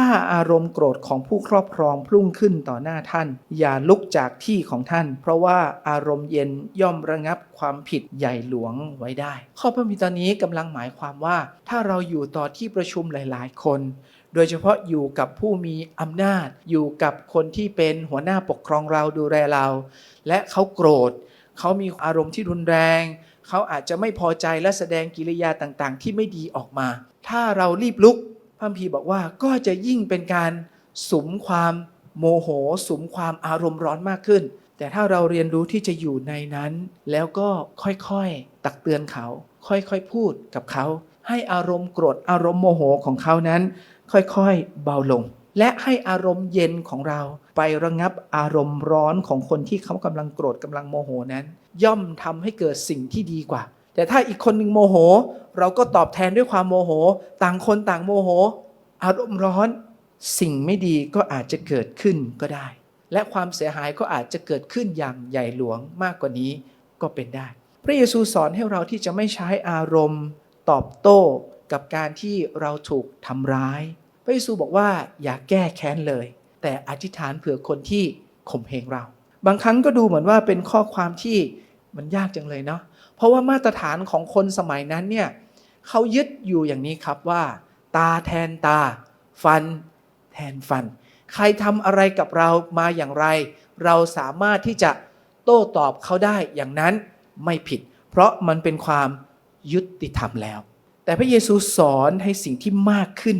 ถ้าอารมณ์โกรธของผู้ครอบครองพุ่งขึ้นต่อหน้าท่าน อย่าลุกจากที่ของท่าน เพราะว่าอารมณ์เย็นย่อมระงับความผิดใหญ่หลวงไว้ได้ ข้อพระบิดานี้กำลังหมายความว่า ถ้าเราอยู่ต่อที่ประชุมหลาย ๆ คน โดยเฉพาะอยู่กับผู้มีอำนาจ อยู่กับคนที่เป็นหัวหน้าปกครองเราดูแลเรา และเขาโกรธ เขามีอารมณ์ที่รุนแรงเขาอาจจะไม่พอใจและแสดงกิริยาต่างๆ ที่ไม่ดีออกมา ถ้าเรารีบลุก พระพีบอกว่าก็จะยิ่งเป็นการสมความโมโหสมความอารมณ์ร้อนมากขึ้น แต่ถ้าเราเรียนรู้ที่จะอยู่ในนั้น แล้วก็ค่อยๆตักเตือนเขา ค่อยๆพูดกับเขา ให้อารมณ์โกรธอารมณ์โมโหของเขานั้น ค่อยๆเบาลง และให้อารมณ์เย็นของเรา ไประงับอารมณ์ร้อนของคนที่เขากำลังโกรธกำลังโมโหนั้น ย่อมทำให้เกิดสิ่งที่ดีกว่า แต่ถ้าอีกคนหนึ่งโมโห เราก็ตอบแทนด้วยความโมโห ต่างคนต่างโมโห อารมณ์ร้อน สิ่งไม่ดีก็อาจจะเกิดขึ้นก็ได้ และความเสียหายก็อาจจะเกิดขึ้นอย่างใหญ่หลวงมากกว่านี้ก็เป็นได้ พระเยซูสอนให้เราที่จะไม่ใช้อารมณ์ ตอบโต้กับการที่เราถูกทำร้าย พระเยซูบอกว่าอย่าแก้แค้นเลย แต่อธิษฐานเผื่อคนที่ข่มเหงเรา บางครั้งก็ดูเหมือนว่าเป็นข้อความที่มันยากจังเลยเนาะเพราะว่ามาตรฐานของคนสมัยนั้นเนี่ย เขายึดอยู่อย่างนี้ครับว่า ตาแทนตา ฟัน แทนฟัน ใครทำอะไรกับเรามาอย่างไร เราสามารถที่จะโต้ตอบเขาได้อย่างนั้นไม่ผิด เพราะมันเป็นความยุติธรรมแล้ว แต่พระเยซูสอนให้สิ่งที่มากขึ้น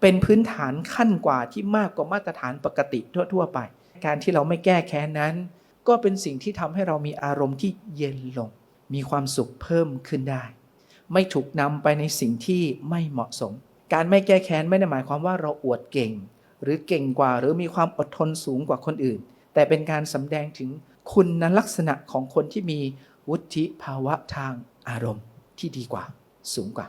เป็นพื้นฐานขั้นกว่าที่มากกว่ามาตรฐานปกติทั่วๆไป การที่เราไม่แก้แค้นนั้น ก็เป็นสิ่งที่ทำให้เรามีอารมณ์ที่เย็นลง มีความสุขเพิ่มขึ้นได้ ไม่ถูกนำไปในสิ่งที่ไม่เหมาะสม การไม่แก้แค้นไม่ได้หมายความว่าเราอวดเก่ง หรือเก่งกว่าหรือมีความอดทนสูงกว่าคนอื่น แต่เป็นการสำแดงถึงคุณลักษณะของคนที่มีวุฒิภาวะทางอารมณ์ที่ดีกว่าสูงกว่า